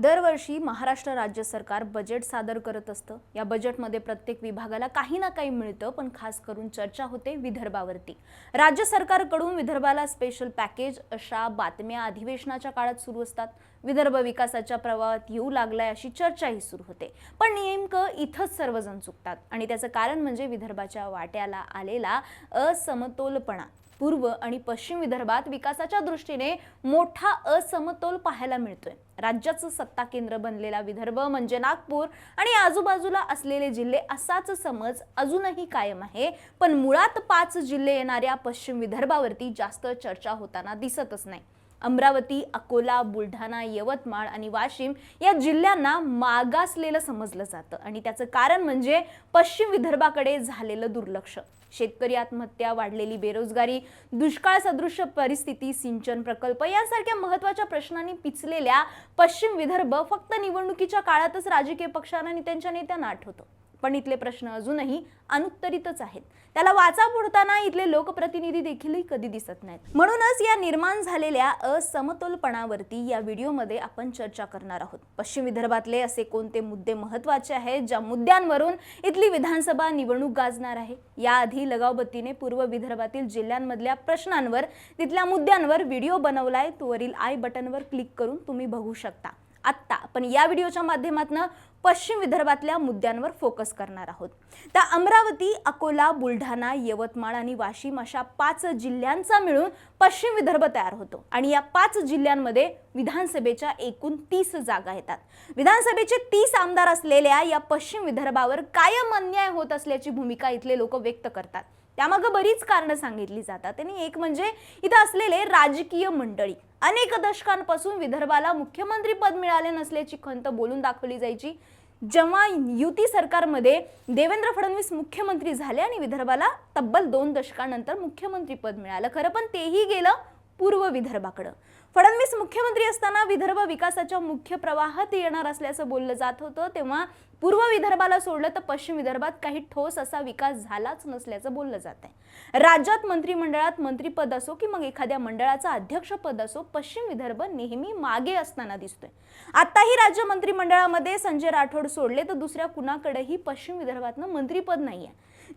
दरवर्षी महाराष्ट्र राज्य सरकार बजेट सादर करत असतं. या बजेटमध्ये प्रत्येक विभागाला काही ना काही मिळतं पण खास करून चर्चा होते विदर्भावरती. राज्य सरकारकडून विदर्भाला स्पेशल पॅकेज अशा बातम्या अधिवेशनाच्या काळात सुरू असतात. विदर्भ विकासाच्या प्रवाहात येऊ लागलाय अशी चर्चाही सुरू होते. पण नेमकं इथंच सर्वजण चुकतात. आणि त्याचं कारण म्हणजे विदर्भाच्या वाट्याला आलेला असमतोलपणा. पूर्व आणि पश्चिम विदर्भात विकासाच्या दृष्टीने मोठा असमतोल पाहायला मिळतोय. राज्याचं सत्ता केंद्र बनलेला विदर्भ म्हणजे नागपूर आणि आजूबाजूला असलेले जिल्हे असाच समज अजूनही कायम आहे. पण मुळात पाच जिल्हे येणाऱ्या पश्चिम विदर्भावरती जास्त चर्चा होताना दिसतच नाही. अमरावती अकोला बुलढाणा यवतमाळ आणि वाशिम या जिल्ह्यांना मागासलेलं समजलं जातं आणि त्याचं कारण म्हणजे पश्चिम विदर्भाकडे झालेलं दुर्लक्ष. शेतकरी आत्महत्या वाढलेली बेरोजगारी दुष्काळ सदृश परिस्थिती सिंचन प्रकल्प यासारख्या महत्त्वाच्या प्रश्नांनी पिचलेल्या पश्चिम विदर्भ फक्त निवडणुकीच्या काळातच राजकीय पक्षांना आणि त्यांच्या नेत्यांना आठवतो. पण इथले प्रश्न अजूनही अनुत्तरितच आहेत. त्याला वाचा फोडताना इथले लोकप्रतिनिधी देखील कधी दिसत नाहीत. म्हणूनच या निर्माण झालेल्या असमतोलपणावरती या व्हिडिओमध्ये आपण चर्चा करणार आहोत. पश्चिम विदर्भातले असे कोणते मुद्दे महत्त्वाचे आहेत ज्या मुद्द्यांवरून इथली विधानसभा निवडणूक गाजणार आहे? याआधी लगावबत्तीने पूर्व विदर्भातील जिल्ह्यांमधल्या प्रश्नांवर तिथल्या मुद्द्यांवर व्हिडिओ बनवलाय. तो वरील आय बटनवर क्लिक करून तुम्ही बघू शकता. आत्ता. पण या व्हिडिओच्या माध्यमातून पश्चिम विदर्भातल्या मुद्द्यांवर फोकस करणार आहोत. तर अमरावती अकोला बुलढाणा यवतमाळ आणि वाशिम अशा पाच जिल्ह्यांचा मिळून पश्चिम विदर्भ तयार होतो. आणि या पाच जिल्ह्यांमध्ये विधानसभेच्या एकूण तीस जागा येतात. विधानसभेचे तीस आमदार असलेल्या या पश्चिम विदर्भावर कायम अन्याय होत असल्याची भूमिका इथले लोक व्यक्त करतात. त्यामागं बरीच कारणं सांगितली जातात. आणि एक म्हणजे इथं असलेले राजकीय मंडळी. अनेक दशकांपासून विदर्भाला मुख्यमंत्री पद मिळाले नसल्याची खंत बोलून दाखवली जायची. जेव्हा युती सरकारमध्ये देवेंद्र फडणवीस मुख्यमंत्री झाले आणि विदर्भाला तब्बल दोन दशकानंतर मुख्यमंत्री पद मिळालं. खरं पण तेही गेलं पूर्व विदर्भाकडं. फडणवीस मुख्यमंत्री असताना विदर्भ विकासाच्या मुख्य प्रवाहात येणार असल्याचं बोललं जात होतं. तेव्हा पूर्व विदर्भाला सोडलं तर पश्चिम विदर्भात काही ठोस असा विकास झालाच नसल्याचं बोललं जात आहे राज्यात मंत्रिमंडळात मंत्रीपद असो की मग एखाद्या मंडळाचं अध्यक्षपद असो पश्चिम विदर्भ नेहमी मागे असताना दिसतोय. आताही राज्य मंत्रिमंडळामध्ये संजय राठोड सोडले तर दुसऱ्या कुणाकडेही पश्चिम विदर्भातनं मंत्रीपद नाहीये.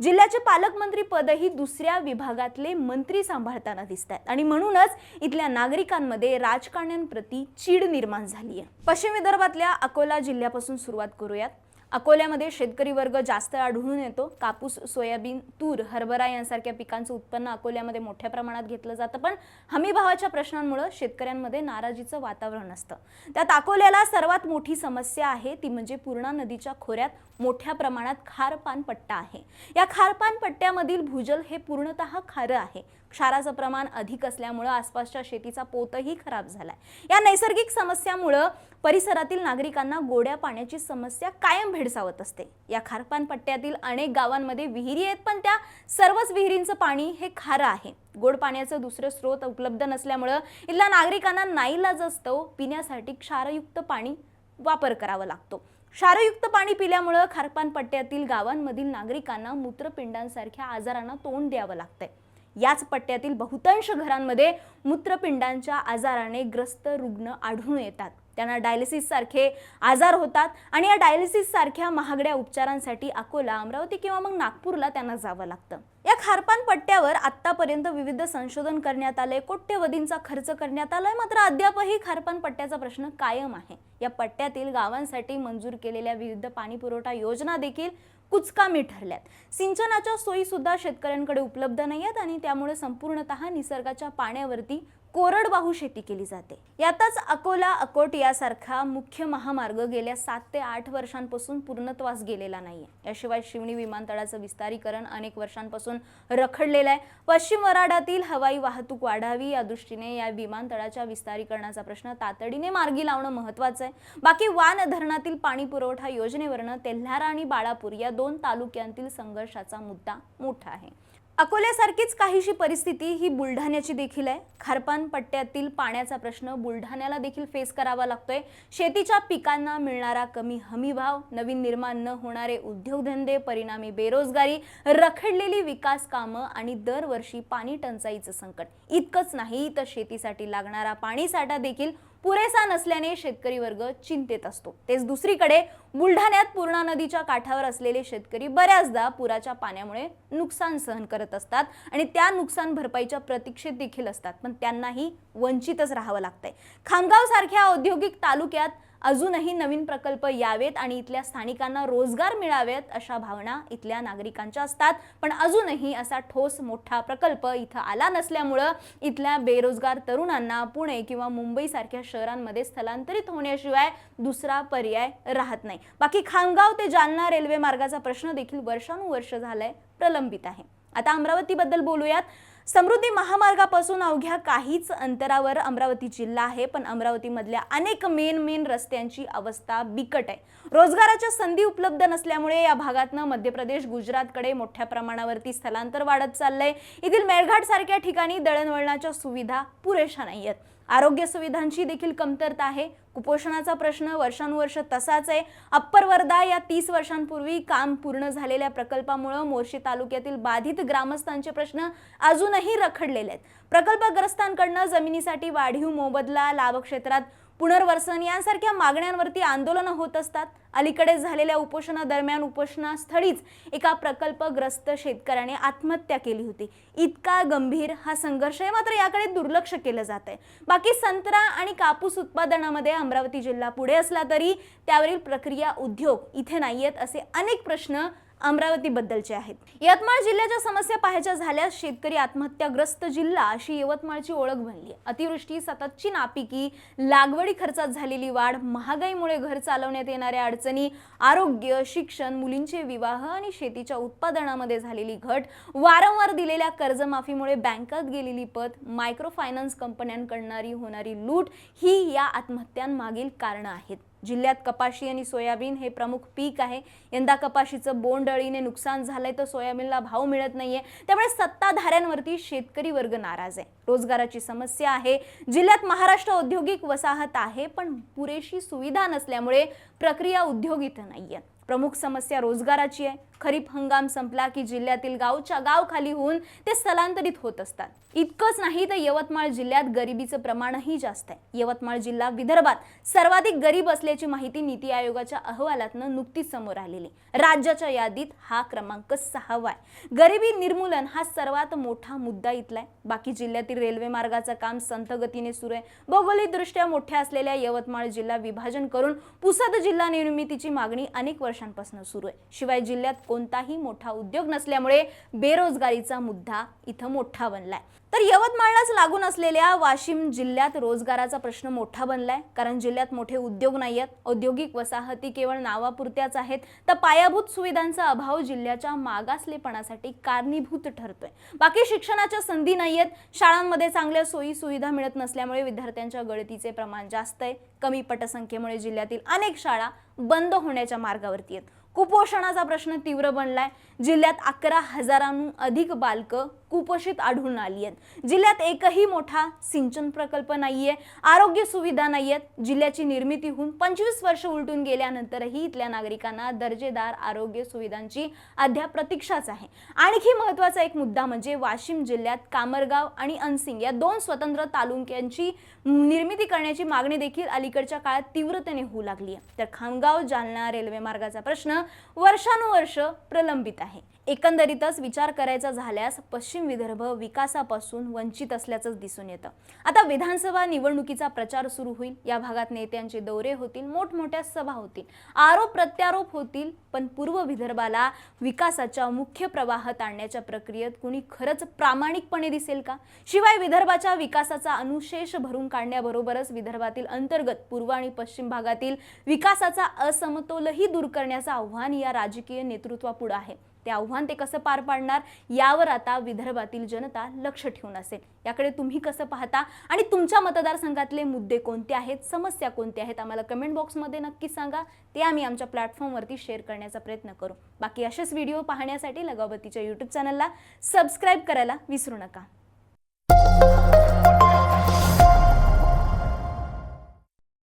जिल्ह्याचे पालकमंत्री पदही दुसऱ्या विभागातले मंत्री सांभाळताना दिसत आहेत आणि म्हणूनच इथल्या नागरिकांमध्ये राजकारण्यांप्रती चीड निर्माण झाली आहे पश्चिम विदर्भातल्या अकोला जिल्ह्यापासून सुरुवात करूयात. अकोल्यामध्ये शेतकरी वर्ग जास्त आढळून येतो. कापूस सोयाबीन तूर हरभरा यांसारख्या पिकांचं उत्पन्न अकोल्यामध्ये मोठ्या प्रमाणात घेतलं जातं. पण हमी भावाच्या प्रश्नांमुळे शेतकऱ्यांमध्ये नाराजीचं वातावरण असतं. त्यात अकोल्याला सर्वात मोठी समस्या आहे ती म्हणजे पूर्णा नदीच्या खोऱ्यात मोठ्या प्रमाणात खारपान पट्टा आहे. या खारपान पट्ट्यामधील भूजल हे पूर्णतः खारं आहे. क्षाराचं प्रमाण अधिक असल्यामुळं आसपासच्या शेतीचा पोतही खराब झालाय. या नैसर्गिक समस्यामुळं परिसरातील नागरिकांना गोड्या पाण्याची समस्या कायम भेडसावत असते. या खारपान पट्ट्यातील अनेक गावांमध्ये विहिरी आहेत पण त्या सर्वच विहिरींचं पाणी हे खारं आहे. गोड पाण्याचं दुसरं स्रोत उपलब्ध नसल्यामुळं इथल्या नागरिकांना नाईलाज असतो पिण्यासाठी क्षारयुक्त पाणी वापर करावा लागतो. क्षारयुक्त पाणी पिल्यामुळं खारपान पट्ट्यातील गावांमधील नागरिकांना मूत्रपिंडांसारख्या आजारांना तोंड द्यावं लागतंय. याच पट्ट्यातील बहुतांश घरांमध्ये मूत्रपिंडांच्या आजाराने ग्रस्त रुग्ण आढळून येतात. त्यांना डायलिसिस सारखे आजार होतात आणि या डायलिसिस सारख्या महागड्या उपचारांसाठी अकोला अमरावती किंवा मग नागपूरला त्यांना जावं लागतं. या खारपान पट्ट्यावर आत्तापर्यंत विविध संशोधन करण्यात आले कोट्यवधींचा खर्च करण्यात आलाय मात्र अद्यापही खारपान पट्ट्याचा प्रश्न कायम आहे. या पट्ट्यातील गावांसाठी मंजूर केलेल्या विविध पाणी पुरवठा योजना देखील कुचकामी ठरल्यात. सिंचनाच्या सोयीसुद्धा शेतकऱ्यांकडे उपलब्ध नाही आहेत आणि त्यामुळे संपूर्णतः निसर्गाच्या पाण्यावरती कोरडवाहू शेती केली जाते. यातच अकोला अकोट यासारखा मुख्य महामार्ग गेल्या सात ते आठ वर्षांपासून पूर्णत्वास गेलेला नाहीये. याशिवाय शिवणी विमानतळाचं विस्तारीकरण अनेक वर्षांपासून रखडलेलं आहे. पश्चिम वराडातील हवाई वाहतूक वाढावी या दृष्टीने या विमानतळाच्या विस्तारीकरणाचा प्रश्न तातडीने मार्गी लावणं महत्वाचं आहे. बाकी वान धरणातील पाणी पुरवठा योजनेवरनं तेल्हारा आणि बाळापूर या दोन तालुक्यांतील संघर्षाचा मुद्दा मोठा आहे. अकोल्यासारखीच काहीशी परिस्थिती ही बुलढाण्याची देखील आहे. खारपान पट्ट्यातील पाण्याचा प्रश्न बुलढाण्याला देखील फेस करावा लागतोय. शेतीच्या पिकांना मिळणारा कमी हमीभाव नवीन निर्माण न होणारे उद्योगधंदे परिणामी बेरोजगारी रखडलेली विकास कामं आणि दरवर्षी पाणी टंचाईचं संकट. इतकंच नाही तर शेतीसाठी लागणारा पाणीसाठा देखील पुरेसा नसल्याने शेतकरी वर्ग चिंतेत असतो. तेच दुसरीकडे बुलढाण्यात पूर्णा नदीच्या काठावर असलेले शेतकरी बऱ्याचदा पुराच्या पाण्यामुळे नुकसान सहन करत असतात आणि त्या नुकसान भरपाईच्या प्रतीक्षेत देखील असतात. पण त्यांनाही वंचितच राहावं लागतंय. खामगाव सारख्या औद्योगिक तालुक्यात अजूनही नवीन प्रकल्प यावेत आणि इथल्या स्थानिकांना रोजगार मिळावेत अशा भावना इथल्या नागरिकांच्या असतात. पण अजूनही असा ठोस मोठा प्रकल्प इथं आला नसल्यामुळं इथल्या बेरोजगार तरुणांना पुणे किंवा मुंबईसारख्या शहरांमध्ये स्थलांतरित होण्याशिवाय दुसरा पर्याय राहत नाही. बाकी खामगाव ते जालना रेल्वे मार्गाचा प्रश्न देखील वर्षानुवर्ष झालाय प्रलंबित आहे. आता अमरावतीबद्दल बोलूयात. समृद्धी महामार्गापासून अवघ्या काहीच अंतरावर अमरावती जिल्हा आहे पण अमरावतीमधल्या अनेक मेन मेन रस्त्यांची अवस्था बिकट आहे. रोजगाराच्या संधी उपलब्ध नसल्यामुळे या भागातनं मध्य प्रदेश गुजरातकडे मोठ्या प्रमाणावरती स्थलांतर वाढत चाललंय. येथील मेळघाट सारख्या ठिकाणी दळणवळणाच्या सुविधा पुरेशा नाही आहेत आरोग्य सुविधांची देखील कमतरता आहे. कुपोषणाचा प्रश्न वर्षानुवर्ष तसाच आहे. अप्पर वर्धा या तीस वर्षांपूर्वी काम पूर्ण झालेल्या प्रकल्पामुळं मोर्शी तालुक्यातील बाधित ग्रामस्थांचे प्रश्न अजूनही रखडलेले आहेत. प्रकल्पग्रस्तांकडनं जमिनीसाठी वाढीव मोबदला लाभक्षेत्रात पुनर्वसन यांसारख्या मागण्यांवरती आंदोलनं होत असतात. अलीकडे झालेल्या उपोषणादरम्यान उपोषणास्थळीच एका प्रकल्पग्रस्त शेतकऱ्याने आत्महत्या केली होती. इतका गंभीर हा संघर्ष आहे मात्र याकडे दुर्लक्ष केलं जात आहे. बाकी संत्रा आणि कापूस उत्पादनामध्ये अमरावती जिल्हा पुढे असला तरी त्यावरील प्रक्रिया उद्योग इथे नाही आहेत असे अनेक प्रश्न अमरावतीबद्दलचे आहेत. यवतमाळ जिल्ह्याच्या समस्या पाहायच्या झाल्यास शेतकरी आत्महत्याग्रस्त जिल्हा अशी यवतमाळची ओळख बनली. आहे अतिवृष्टी सततची नापिकी लागवडी खर्चात झालेली वाढ महागाईमुळे घर चालवण्यात येणाऱ्या अडचणी आरोग्य शिक्षण मुलींचे विवाह आणि शेतीच्या उत्पादनामध्ये झालेली घट वारंवार दिलेल्या कर्जमाफीमुळे बँकात गेलेली पत मायक्रो फायनान्स कंपन्यांकडणारी होणारी लूट ही या आत्महत्यांमागील कारणं आहेत. जिल्ह्यात कपाशी आणि सोयाबीन हे प्रमुख पीक आहे. यंदा कपाशीचं बोंड अळीने नुकसान झालंय तर सोयाबीनला भाव मिळत नाहीये. त्यामुळे सत्ताधाऱ्यांवरती शेतकरी वर्ग नाराज आहे. रोजगाराची समस्या आहे. जिल्ह्यात महाराष्ट्र औद्योगिक वसाहत आहे पण पुरेशी सुविधा नसल्यामुळे प्रक्रिया उद्योग इथं नाहीये. प्रमुख समस्या रोजगाराची आहे. खरीप हंगाम संपला की जिल्ह्यातील गावच्या गाव खाली होऊन ते स्थलांतरित होत असतात. इतकंच नाही तर यवतमाळ जिल्ह्यात गरिबीचं प्रमाणही जास्त आहे. यवतमाळ जिल्हा विदर्भात सर्वाधिक गरीब असल्याची माहिती नीती आयोगाच्या अहवालातनं नुकतीच समोर आलेली राज्याच्या यादीत हा क्रमांक सहावा आहे. गरिबी निर्मूलन हा सर्वात मोठा मुद्दा इथलाय बाकी जिल्ह्यातील रेल्वे मार्गाचं काम संथ गतीने सुरू आहे. भौगोलिकदृष्ट्या मोठ्या असलेल्या यवतमाळ जिल्हा विभाजन करून पुसद जिल्हा निर्मितीची मागणी अनेक वर्षांपासून सुरू आहे. शिवाय जिल्ह्यात कोणताही मोठा उद्योग नसल्यामुळे बेरोजगारीचा मुद्दा इथं मोठा बनलाय. तर यवतमाळलाच लागून असलेल्या वाशिम जिल्ह्यात रोजगाराचा प्रश्न मोठा बनलाय. कारण जिल्ह्यात मोठे उद्योग नाही आहेत औद्योगिक वसाहती केवळ नावापुरत्याच आहेत. तर पायाभूत सुविधांचा अभाव जिल्ह्याच्या मागासलेपणासाठी कारणीभूत ठरतोय. बाकी शिक्षणाच्या संधी नाही आहेत शाळांमध्ये चांगल्या सोयी सुविधा मिळत नसल्यामुळे विद्यार्थ्यांच्या गळतीचे प्रमाण जास्त आहे. कमी पटसंख्येमुळे जिल्ह्यातील अनेक शाळा बंद होण्याच्या मार्गावरती आहेत. कुपोषणाचा प्रश्न तीव्र बनलाय. जिल्ह्यात अकरा हजारांहून अधिक बालकं कुपोषित आढळून आली आहेत. जिल्ह्यात एकही मोठा सिंचन प्रकल्प नाहीये आरोग्य सुविधा नाही आहेत जिल्ह्याची निर्मिती होऊन पंचवीस वर्ष उलटून गेल्यानंतरही इथल्या नागरिकांना दर्जेदार आरोग्य सुविधांची अद्याप प्रतीक्षाच आहे. आणखी महत्त्वाचा एक मुद्दा म्हणजे वाशिम जिल्ह्यात कामरगाव आणि अनसिंग या दोन स्वतंत्र तालुक्यांची निर्मिती करण्याची मागणी देखील अलीकडच्या काळात तीव्रतेने होऊ लागली आहे तर खामगाव जालना रेल्वे मार्गाचा प्रश्न वर्षानुवर्ष प्रलंबित आहे. एकंदरीतच विचार करायचा झाल्यास पश्चिम विदर्भ विकासापासून वंचित असल्याचंच दिसून येतं. आता विधानसभा निवडणुकीचा प्रचार सुरू होईल. या भागात नेत्यांचे दौरे होतील मोठमोठ्या सभा होतील. आरोप प्रत्यारोप होतील पण पूर्व विदर्भाला विकासाच्या मुख्य प्रवाहात आणण्याच्या प्रक्रियेत कुणी खरंच प्रामाणिकपणे दिसेल का? शिवाय विदर्भाच्या विकासाचा अनुशेष भरून काढण्याबरोबरच विदर्भातील अंतर्गत पूर्व आणि पश्चिम भागातील विकासाचा असमतोलही दूर करण्याचं आव्हान या राजकीय नेतृत्वापुढं आहे. ते आव्हान ते कसं पार पाडणार यावर आता विदर्भातील जनता लक्ष ठेवून असेल. याकडे तुम्ही कसं पाहता आणि तुमच्या मतदारसंघातले मुद्दे कोणते आहेत समस्या कोणत्या आहेत आम्हाला कमेंट बॉक्समध्ये नक्की सांगा. ते आम्ही आमच्या प्लॅटफॉर्मवरती शेअर करण्याचा प्रयत्न करू. बाकी असेच व्हिडिओ पाहण्यासाठी लगावतीच्या यूट्यूब चॅनलला सबस्क्राईब करायला विसरू नका.